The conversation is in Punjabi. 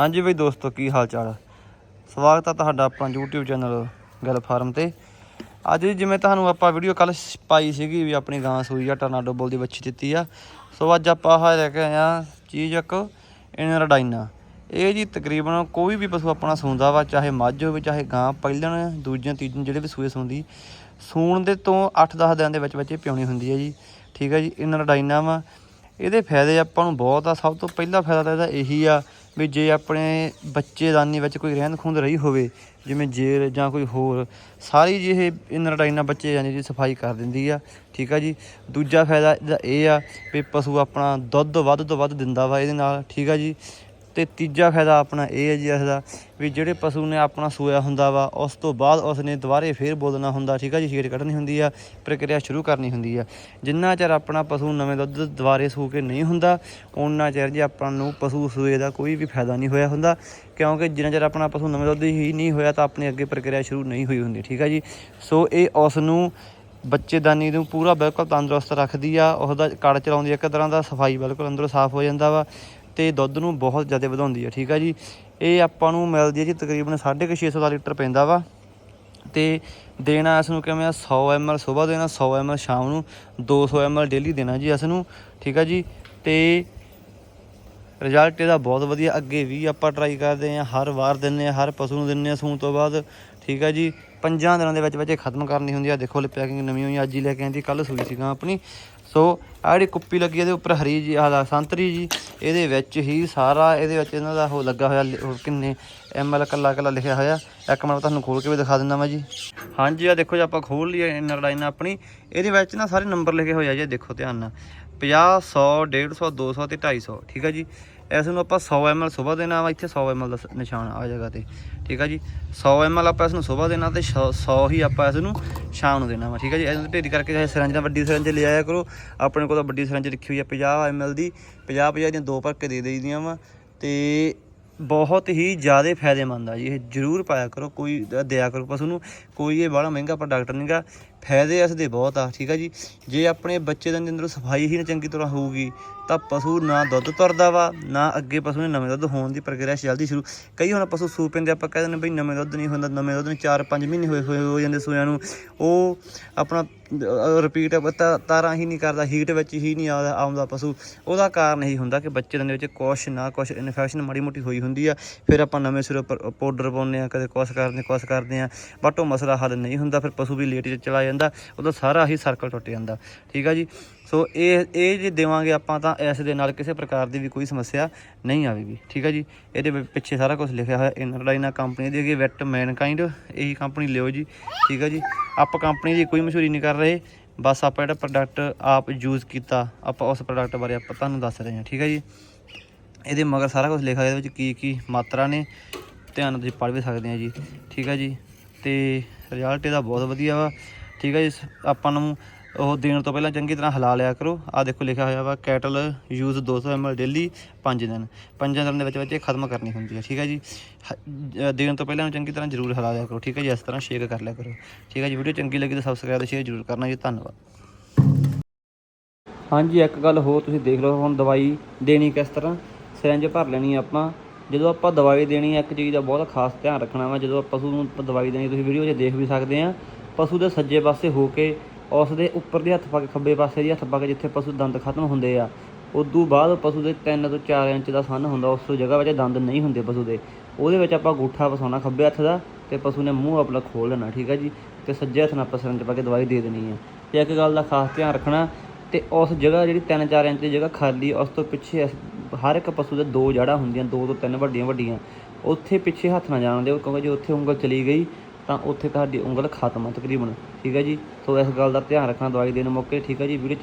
ਹਾਂਜੀ ਬਈ ਦੋਸਤੋ, ਕੀ ਹਾਲ ਚਾਲ ਸਵਾਗਤ ਆ ਤੁਹਾਡਾ ਆਪਣਾ YouTube ਚੈਨਲ ਗੱਲ ਫਾਰਮ ਤੇ। ਅੱਜ ਜਿਵੇਂ ਤੁਹਾਨੂੰ ਆਪਾਂ ਵੀਡੀਓ ਕੱਲ ਪਾਈ ਸੀਗੀ ਵੀ ਆਪਣੀ ਗਾਂ ਸੂਈ ਆ ਟਰਨਾਡੋ ਬੋਲ ਦੀ ਬੱਚੀ ਦਿੱਤੀ ਆ। ਸੋ ਅੱਜ ਆਪਾਂ ਆਹ ਲੈ ਕੇ ਆਏ ਆ ਚੀਜ਼ ਇੱਕ ਇਨਰਡਾਈਨਾ ਇਹ ਜੀ ਤਕਰੀਬਨ ਕੋਈ ਵੀ ਪਸ਼ੂ ਆਪਣਾ ਸੂੰਦਾ ਵਾ, ਚਾਹੇ ਮੱਝ ਹੋਵੇ, ਚਾਹੇ ਗਾਂ, ਪਹਿਲਣ, ਦੂਜੀਆਂ, ਤੀਜੀਆਂ ਜਿਹੜੇ ਵੀ ਸੂਏ ਸੂੰਦੀ, ਸੂਣ ਦੇ ਤੋਂ 8-10 ਦਿਨ ਦੇ ਵਿੱਚ ਵਿੱਚ ਪਿਉਣੀ ਹੁੰਦੀ ਹੈ ਜੀ। ਠੀਕ ਹੈ ਜੀ ਇਨਰਡਾਈਨਾ ਵਾ। ਇਹਦੇ ਫਾਇਦੇ ਆਪਾਂ ਨੂੰ ਬਹੁਤ ਆ। ਸਭ ਤੋਂ ਪਹਿਲਾ ਫਾਇਦਾ ਤਾਂ ਇਹਦਾ ਇਹੀ ਆ ਵੀ ਜੇ ਆਪਣੇ ਬੱਚੇਦਾਨੀ ਵਿੱਚ ਕੋਈ ਰਹਿੰਦ ਖੂੰਦ ਰਹੀ ਹੋਵੇ, ਜਿਵੇਂ ਜੇਰ ਜਾਂ ਕੋਈ ਹੋਰ, ਸਾਰੀ ਜੀ ਇਹ ਇਨਰਡਾਈਨਾ ਬੱਚੇ ਜਾਨੀ ਦੀ ਸਫ਼ਾਈ ਕਰ ਦਿੰਦੀ ਆ, ਠੀਕ ਆ ਜੀ? ਦੂਜਾ ਫਾਇਦਾ ਇਹਦਾ ਇਹ ਆ ਵੀ ਪਸ਼ੂ ਆਪਣਾ ਦੁੱਧ ਵੱਧ ਤੋਂ ਵੱਧ ਦਿੰਦਾ ਵਾ ਇਹਦੇ ਨਾਲ, ਠੀਕ ਆ ਜੀ? ਤੇ ਤੀਜਾ ਫਾਇਦਾ ਆਪਣਾ ਇਹ ਹੈ ਜੀ ਇਸਦਾ ਵੀ ਜਿਹੜੇ ਪਸ਼ੂ ਨੇ ਆਪਣਾ ਸੋਇਆ ਹੁੰਦਾ ਵਾ, ਉਸ ਤੋਂ ਬਾਅਦ ਉਸ ਨੇ ਦੁਬਾਰੇ ਫੇਰ ਬੋਲਣਾ ਹੁੰਦਾ, ਠੀਕ ਆ ਜੀ ਸ਼ੇਰ ਕੱਢਣੀ ਹੁੰਦੀ ਆ, ਪ੍ਰਕਿਰਿਆ ਸ਼ੁਰੂ ਕਰਨੀ ਹੁੰਦੀ ਆ। ਜਿੰਨਾ ਚਿਰ ਆਪਣਾ ਪਸ਼ੂ ਨਵੇਂ ਦੁੱਧ ਦੁਬਾਰੇ ਸੂ ਕੇ ਨਹੀਂ ਹੁੰਦਾ ਉਹਨਾਂ ਚਿਰ ਜੀ ਆਪਾਂ ਨੂੰ ਪਸ਼ੂ ਸੂਏ ਦਾ ਕੋਈ ਵੀ ਫਾਇਦਾ ਨਹੀਂ ਹੋਇਆ ਹੁੰਦਾ, ਕਿਉਂਕਿ ਜਿੰਨਾ ਚਿਰ ਆਪਣਾ ਪਸ਼ੂ ਨਵੇਂ ਦੁੱਧ ਹੀ ਨਹੀਂ ਹੋਇਆ ਤਾਂ ਆਪਣੀ ਅੱਗੇ ਪ੍ਰਕਿਰਿਆ ਸ਼ੁਰੂ ਨਹੀਂ ਹੋਈ ਹੁੰਦੀ, ਠੀਕ ਆ ਜੀ। ਸੋ ਇਹ ਉਸ ਨੂੰ ਬੱਚੇਦਾਨੀ ਨੂੰ ਪੂਰਾ ਬਿਲਕੁਲ ਤੰਦਰੁਸਤ ਰੱਖਦੀ ਆ ਉਸ ਕੜ ਚਲਾਉਂਦੀ ਆ, ਇੱਕ ਤਰ੍ਹਾਂ ਦਾ ਸਫ਼ਾਈ ਬਿਲਕੁਲ ਅੰਦਰੋਂ ਸਾਫ਼ ਹੋ ਜਾਂਦਾ ਵਾ ਤੇ ਦੁੱਧ ਨੂੰ ਬਹੁਤ ਜ਼ਿਆਦਾ ਵਧਾਉਂਦੀ ਆ, ਠੀਕ ਆ ਜੀ? ਇਹ ਆਪਾਂ ਨੂੰ ਮਿਲਦੀ ਹੈ ਜੀ ਤਕਰੀਬਨ 650 ਦਾ ਲੀਟਰ ਪੈਂਦਾ ਵਾ। ਤੇ ਦੇਣਾ ਇਸ ਨੂੰ ਕਿਵੇਂ ਆ? 100 ml ਸਵੇਰ ਦੇਣਾ 100 ml ਸ਼ਾਮ ਨੂੰ 200 ml ਡੇਲੀ ਦੇਣਾ ਜੀ ਇਸ ਨੂੰ ਠੀਕ ਆ ਜੀ? ਤੇ ਰਿਜ਼ਲਟ ਇਹਦਾ ਬਹੁਤ ਵਧੀਆ, ਅੱਗੇ ਵੀ ਆਪਾਂ ਟਰਾਈ ਕਰਦੇ ਆ ਹਰ ਵਾਰ ਦਿੰਨੇ ਆ ਹਰ ਪਸ਼ੂ ਨੂੰ ਦਿੰਨੇ ਆ ਸੂਣ ਤੋਂ ਬਾਅਦ। ਠੀਕ ਆ ਜੀ। ਪੰਜਾਂ ਦਿਨਾਂ ਦੇ ਵਿੱਚ ਵਿੱਚ ਇਹ ਖਤਮ ਕਰਨੀ ਹੁੰਦੀ ਆ। ਦੇਖੋ ਲੈ ਪੈਕਿੰਗ ਨਵੀਂ ਹੋਈ ਅੱਜ ਹੀ ਲੈ ਕੇ ਆਂਦੀ ਕੱਲ ਸੂਈ ਸੀਗਾ ਆਪਣੀ। ਸੋ ਆ ਜਿਹੜੀ ਕੁੱਪੀ ਲੱਗੀ ਇਹਦੇ ਉੱਪਰ ਹਰੀ ਜੀ, ਆਹ ਸੰਤਰੀ ਜੀ, ਇਹਦੇ ਵਿੱਚ ਹੀ ਸਾਰਾ ਇਹਦੇ ਵਿੱਚ ਇਹਨਾਂ ਦਾ ਉਹ ਲੱਗਾ ਹੋਇਆ, ਲਿ- ਉਹ ਕਿੰਨੇ ਐਮਐਲ ਕੱਲਾ ਕੱਲਾ ਲਿਖਿਆ ਹੋਇਆ। ਇੱਕ ਮਿੰਟ ਤੁਹਾਨੂੰ ਖੋਲ ਕੇ ਵੀ ਦਿਖਾ ਦਿੰਦਾ ਮੈਂ ਜੀ। ਹਾਂਜੀ ਆ ਦੇਖੋ ਜੀ, ਆਪਾਂ ਖੋਲ ਲਈ ਇਨਰ ਲਾਈਨ ਆਪਣੀ। ਇਹਦੇ ਵਿੱਚ ਨਾ ਸਾਰੇ ਨੰਬਰ ਲਿਖੇ ਹੋਏ ਆ ਜੀ ਦੇਖੋ ਧਿਆਨ ਨਾਲ। 50 100 150 200 ਤੇ 250 ਠੀਕ ਆ ਜੀ। ਇਸ ਨੂੰ ਆਪਾਂ 100 ml ਸਵੇਰ ਦੇਣਾ ਵਾ, ਇੱਥੇ 100 ml ਦਾ ਨਿਸ਼ਾਨ ਆ ਜਗ੍ਹਾ ਤੇ। ਠੀਕ ਆ ਜੀ? 100 ml ਆਪਾਂ ਇਸ ਨੂੰ ਸਵੇਰ ਦੇਣਾ ਤੇ 100 ਹੀ ਆਪਾਂ ਇਸ ਨੂੰ ਸ਼ਾਮ ਨੂੰ ਦੇਣਾ ਵਾ, ਠੀਕ ਆ ਜੀ? ਇਹਨੂੰ ਢੇਰੀ ਕਰਕੇ ਚਾਹੇ ਸਿਰੰਜ ਨਾਲ ਵੱਡੀ ਸਿਰੰਜ ਲੈ ਆਇਆ ਕਰੋ। ਆਪਣੇ ਕੋਲ ਤਾਂ ਵੱਡੀ ਸਿਰੰਜ ਰੱਖੀ ਹੋਈ ਆ 50 ml ਦੀ। 50 50 ਦੀਆਂ ਦੋ ਭਰ ਕੇ ਦੇ ਦੇਈਦੀਆਂ ਵਾ ਤੇ ਬਹੁਤ ਹੀ ਜ਼ਿਆਦਾ ਫਾਇਦੇਮੰਦ ਆ ਜੀ। ਇਹ ਜ਼ਰੂਰ ਪਾਇਆ ਕਰੋ, ਕੋਈ ਦਿਆ ਕਰੋ ਪਸ਼ੂ ਨੂੰ। ਕੋਈ ਇਹ ਬੜਾ ਮਹਿੰਗਾ ਪ੍ਰੋਡਕਟ ਨਹੀਂਗਾ ਫਾਇਦੇ ਇਸ ਦੇ ਬਹੁਤ ਆ, ਠੀਕ ਆ ਜੀ। ਜੇ ਆਪਣੇ ਬੱਚੇ ਦੇ ਅੰਦਰੋਂ ਸਫ਼ਾਈ ਹੀ ਨਾ ਚੰਗੀ ਤਰ੍ਹਾਂ ਹੋਊਗੀ, ਤਾਂ ਪਸ਼ੂ ਨਾ ਦੁੱਧ ਤੁਰਦਾ ਵਾ, ਨਾ ਅੱਗੇ ਪਸ਼ੂ ਨੇ ਨਵੇਂ ਦੁੱਧ ਹੋਣ ਦੀ ਪ੍ਰਕਿਰਿਆ ਜਲਦੀ ਸ਼ੁਰੂ। ਕਈ ਹੁਣ ਪਸ਼ੂ ਸੂ ਪੈਂਦੇ, ਆਪਾਂ ਕਹਿੰਦੇ ਨੇ ਬਈ ਨਵੇਂ ਦੁੱਧ ਨਹੀਂ ਹੁੰਦਾ, ਨਵੇਂ ਦੁੱਧ ਨੂੰ 4-5 ਮਹੀਨੇ ਹੋਏ ਹੋਏ, ਹੋ ਜਾਂਦੇ ਸੂਆਂ ਨੂੰ। ਉਹ ਆਪਣਾ ਰਿਪੀਟ ਤਾਰਾਂ ਹੀ ਨਹੀਂ ਕਰਦਾ ਹੀਟ ਵਿੱਚ ਹੀ ਨਹੀਂ ਆਉਂਦਾ ਆਉਂਦਾ ਪਸ਼ੂ। ਉਹਦਾ ਕਾਰਨ ਇਹੀ ਹੁੰਦਾ ਕਿ ਬੱਚੇ ਦੇ ਵਿੱਚ ਕੁਛ ਨਾ ਕੁਛ ਇਨਫੈਕਸ਼ਨ ਮਾੜੀ ਮੋਟੀ ਹੋਈ ਹੁੰਦੀ ਆ, ਫਿਰ ਆਪਾਂ ਨਵੇਂ ਸਿਰੋਂ ਪਾਊਡਰ ਪਾਉਂਦੇ ਆ ਕਦੇ ਕੁਛ ਕਰਦੇ ਕੁਛ ਕਰਦੇ ਆ ਬਟ ਉਹ ਮਸਲਾ ਹੱਲ ਨਹੀਂ ਹੁੰਦਾ, ਫਿਰ ਪਸ਼ੂ ਵੀ ਲੇਟ ਚਲਾ ਜਾਂਦਾ ਉਹਦਾ ਸਾਰਾ ਹੀ ਸਰਕਲ ਟੁੱਟ ਜਾਂਦਾ। ਠੀਕ ਆ ਜੀ? ਸੋ ਇਹ ਇਹ ਜੇ ਦੇਵਾਂਗੇ ਆਪਾਂ ਤਾਂ ਇਸ ਦੇ ਨਾਲ ਕਿਸੇ ਪ੍ਰਕਾਰ ਦੀ ਵੀ ਕੋਈ ਸਮੱਸਿਆ ਨਹੀਂ ਆਵੇਗੀ। ਠੀਕ ਆ ਜੀ? ਇਹਦੇ ਪਿੱਛੇ ਸਾਰਾ ਕੁਝ ਲਿਖਿਆ ਹੋਇਆ ਇਨਰਲਾਈਨਾ ਕੰਪਨੀ ਦੀ ਹੈਗੀ ਵੈਟ ਮੈਨਕਾਈਂਡ ਇਹੀ ਕੰਪਨੀ ਲਿਓ ਜੀ। ਠੀਕ ਆ ਜੀ? ਆਪਾਂ ਕੰਪਨੀ ਦੀ ਕੋਈ ਮਸ਼ਹੂਰੀ ਨਹੀਂ ਕਰ ਰਹੇ। ਬਸ ਆਪਾਂ ਜਿਹੜਾ ਪ੍ਰੋਡਕਟ ਆਪ ਯੂਜ਼ ਕੀਤਾ, ਆਪਾਂ ਉਸ ਪ੍ਰੋਡਕਟ ਬਾਰੇ ਆਪਾਂ ਤੁਹਾਨੂੰ ਦੱਸ ਰਹੇ ਹਾਂ। ਠੀਕ ਆ ਜੀ? ਇਹਦੇ ਮਗਰ ਸਾਰਾ ਕੁਝ ਲਿਖਿਆ ਇਹਦੇ ਵਿੱਚ ਕੀ ਕੀ ਮਾਤਰਾ ਨੇ, ਧਿਆਨ ਨਾਲ ਤੁਸੀਂ ਪੜ੍ਹ ਵੀ ਸਕਦੇ ਆ ਜੀ। ਠੀਕ ਆ ਜੀ? ਤੇ ਰਿਜ਼ਲਟ ਇਹਦਾ ਬਹੁਤ ਵਧੀਆ ਵਾ। ਠੀਕ ਹੈ ਜੀ ਸ- ਆਪਾਂ ਨੂੰ ਉਹ ਦੇਣ ਤੋਂ ਪਹਿਲਾਂ ਚੰਗੀ ਤਰ੍ਹਾਂ ਹਿਲਾ ਲਿਆ ਕਰੋ। ਆ ਦੇਖੋ, ਲਿਖਿਆ ਹੋਇਆ ਵਾ ਕੈਟਲ ਯੂਜ਼ 200 ml ਡੇਲੀ 5 ਦਿਨ। ਪੰਜਾਂ ਦਿਨ ਦੇ ਵਿੱਚ ਵਿੱਚ ਇਹ ਖਤਮ ਕਰਨੀ ਹੁੰਦੀ ਹੈ, ਠੀਕ ਹੈ ਜੀ। ਦੇਣ ਤੋਂ ਪਹਿਲਾਂ ਚੰਗੀ ਤਰ੍ਹਾਂ ਜ਼ਰੂਰ ਹਿਲਾ ਲਿਆ ਕਰੋ, ਠੀਕ ਹੈ ਜੀ, ਇਸ ਤਰ੍ਹਾਂ ਸ਼ੇਕ ਕਰ ਲਿਆ ਕਰੋ। ਠੀਕ ਹੈ ਜੀ, ਵੀਡੀਓ ਚੰਗੀ ਲੱਗੀ ਤਾਂ ਸਬਸਕ੍ਰਾਈਬ ਤੇ ਸ਼ੇਅਰ ਜ਼ਰੂਰ ਕਰਨਾ ਜੀ, ਧੰਨਵਾਦ। ਹਾਂਜੀ, ਇੱਕ ਗੱਲ ਹੋਰ ਤੁਸੀਂ ਦੇਖ ਲਓ, ਹੁਣ ਦਵਾਈ ਦੇਣੀ ਕਿਸ ਤਰ੍ਹਾਂ? ਸਿਰੰਜ ਭਰ ਲੈਣੀ ਆਪਾਂ। ਜਦੋਂ ਆਪਾਂ ਦਵਾਈ ਦੇਣੀ ਹੈ ਇੱਕ ਚੀਜ਼ ਦਾ ਬਹੁਤ ਖਾਸ ਧਿਆਨ ਰੱਖਣਾ ਵਾ, ਜਦੋਂ ਆਪਾਂ ਨੂੰ ਆਪਾਂ ਦਵਾਈ ਦੇਣੀ, ਤੁਸੀਂ ਵੀਡੀਓ 'ਚ ਦੇਖ ਵੀ ਸਕਦੇ ਆ। ਪਸ਼ੂ ਦੇ ਸੱਜੇ ਪਾਸੇ ਹੋ ਕੇ ਉਸ ਦੇ ਉੱਪਰ ਦੇ ਹੱਥ ਪਾ ਕੇ, ਖੱਬੇ ਪਾਸੇ ਦੀ ਹੱਥ ਪਾ ਕੇ ਜਿੱਥੇ ਪਸ਼ੂ ਦੰਦ ਖਤਮ ਹੁੰਦੇ ਆ, ਉਦੋਂ ਬਾਅਦ ਪਸ਼ੂ ਦੇ 3 ਤੋਂ 4 ਇੰਚ ਦਾ ਸੰਨ ਹੁੰਦਾ, ਉਸ ਜਗ੍ਹਾ ਵਿੱਚ ਦੰਦ ਨਹੀਂ ਹੁੰਦੇ ਪਸ਼ੂ ਦੇ। ਉਹਦੇ ਵਿੱਚ ਆਪਾਂ ਗੂਠਾ ਫਸਾਉਣਾ ਖੱਬੇ ਹੱਥ ਦਾ ਤੇ ਪਸ਼ੂ ਨੇ ਮੂੰਹ ਆਪਣਾ ਖੋਲ ਲੈਣਾ, ਠੀਕ ਹੈ ਜੀ? ਤੇ ਸੱਜੇ ਹੱਥ ਨਾਲ ਆਪਾਂ ਸਿਰੰਜ ਪਾ ਕੇ ਦਵਾਈ ਦੇ ਦੇਣੀ ਹੈ ਤੇ ਇੱਕ ਗੱਲ ਦਾ ਖਾਸ ਧਿਆਨ ਰੱਖਣਾ, ਤੇ ਉਸ ਜਗ੍ਹਾ ਜਿਹੜੀ 3-4 ਇੰਚ ਦੀ ਜਗ੍ਹਾ ਖਾਲੀ, ਉਸ ਤੋਂ ਪਿੱਛੇ ਅਸ- ਹਰ ਇੱਕ ਪਸ਼ੂ ਦੇ ਦੋ ਜੜ੍ਹਾਂ ਹੁੰਦੀਆਂ, ਦੋ ਤੋਂ ਤਿੰਨ ਵੱਡੀਆਂ ਵੱਡੀਆਂ ਉੱਥੇ ਪਿੱਛੇ ਹੱਥ ਨਾ ਜਾਣ ਦਿਓ, ਕਿਉਂਕਿ ਜੇ ਉੱਥੇ ਉਂਗਲ ਚਲੀ ਗਈ ਤਾਂ ਉੱਥੇ ਤੁਹਾਡੀ ਉਂਗਲ ਖਤਮ ਆ ਤਕਰੀਬਨ। ਠੀਕ ਹੈ ਜੀ? ਸੋ ਇਸ ਗੱਲ ਦਾ ਧਿਆਨ ਰੱਖਣਾ ਦਵਾਈ ਦੇਣ ਮੌਕੇ। ਠੀਕ ਹੈ ਜੀ? ਵੀਡੀਓ